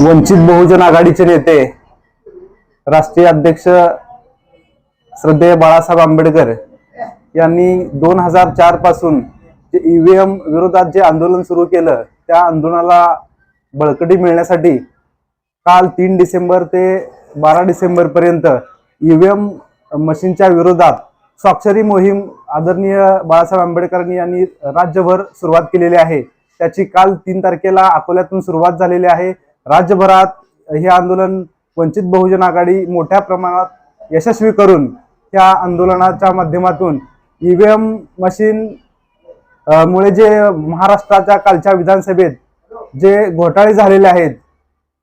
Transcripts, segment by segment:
वंचित बहुजन आघाडीचे नेते राष्ट्रीय अध्यक्ष श्रद्धेय बाळासाहेब आंबेडकर यांनी दोन हजार चारपासून जे ईव्हीएम विरोधात जे आंदोलन सुरू केलं त्या आंदोलनाला बळकटी मिळण्यासाठी काल तीन डिसेंबर ते बारा डिसेंबर पर्यंत ईव्हीएम मशीनच्या विरोधात स्वाक्षरी मोहीम आदरणीय बाळासाहेब आंबेडकरांनी यांनी राज्यभर सुरुवात केलेली आहे. त्याची काल तीन तारखेला अकोल्यातून सुरुवात झालेली आहे. राज्यभरात हे आंदोलन वंचित बहुजन आघाडी मोठ्या प्रमाणात यशस्वी करून त्या आंदोलनाच्या माध्यमातून ई व्ही एम मशीन मुळे जे महाराष्ट्राच्या कालच्या विधानसभेत जे घोटाळे झालेले आहेत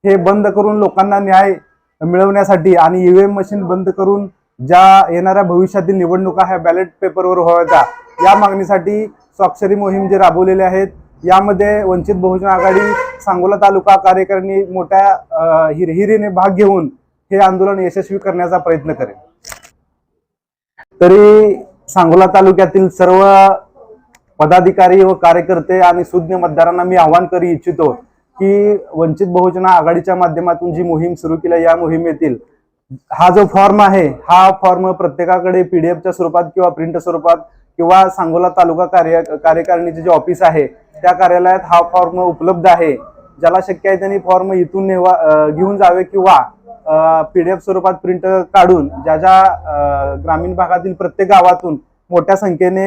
हे बंद करून लोकांना न्याय मिळवण्यासाठी आणि ईव्हीएम मशीन बंद करून ज्या येणाऱ्या भविष्यातील निवडणुका ह्या बॅलेट पेपरवर व्हाव्याच्या या मागणीसाठी स्वाक्षरी मोहीम जे राबवलेले आहेत यामध्ये वंचित बहुजन आघाडी सांगोला तालुका कार्यकारिणी मोठ्या हिरहिरीने भाग घेऊन हे आंदोलन यशस्वी करण्याचा प्रयत्न करेल. तरी सांगोला तालुक्यातील सर्व पदाधिकारी व कार्यकर्ते आणि सुज्ञ मतदारांना मी आवाहन करू इच्छितो की वंचित बहुजन आघाडीच्या माध्यमातून जी मोहीम सुरू केली या मोहिमेतील हा जो फॉर्म आहे हा फॉर्म प्रत्येकाकडे पीडीएफच्या स्वरूपात किंवा प्रिंट स्वरूपात किंवा सांगोला तालुका कार्य कार्यकारिणीचे जे ऑफिस आहे त्या कार्यालयात हा फॉर्म उपलब्ध आहे. ज्याला शक्य आहे त्यांनी फॉर्म इथून नेवा घेऊन जावे किंवा पीडीएफ स्वरूपात प्रिंट काढून ज्या ज्या ग्रामीण भागातील प्रत्येक गावातून मोठ्या संख्येने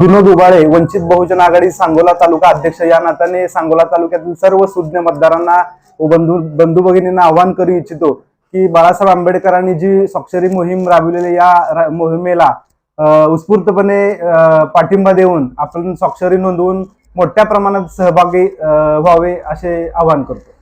विनोद उबाळे वंचित बहुजन आघाडी सांगोला तालुका अध्यक्ष या नात्याने सांगोला तालुक्यातील सर्व सुज्ञ मतदारांना व बंधू बंधू भगिनींना आवाहन करू इच्छितो की बाळासाहेब आंबेडकरांनी जी स्वाक्षरी मोहीम राबविलेली या मोहिमेला उत्स्फूर्तपणे पाठिंबा देऊन आपण स्वाक्षरी नोंदवून मोठ्या प्रमाणात सहभागी व्हावे असे आवाहन करतो.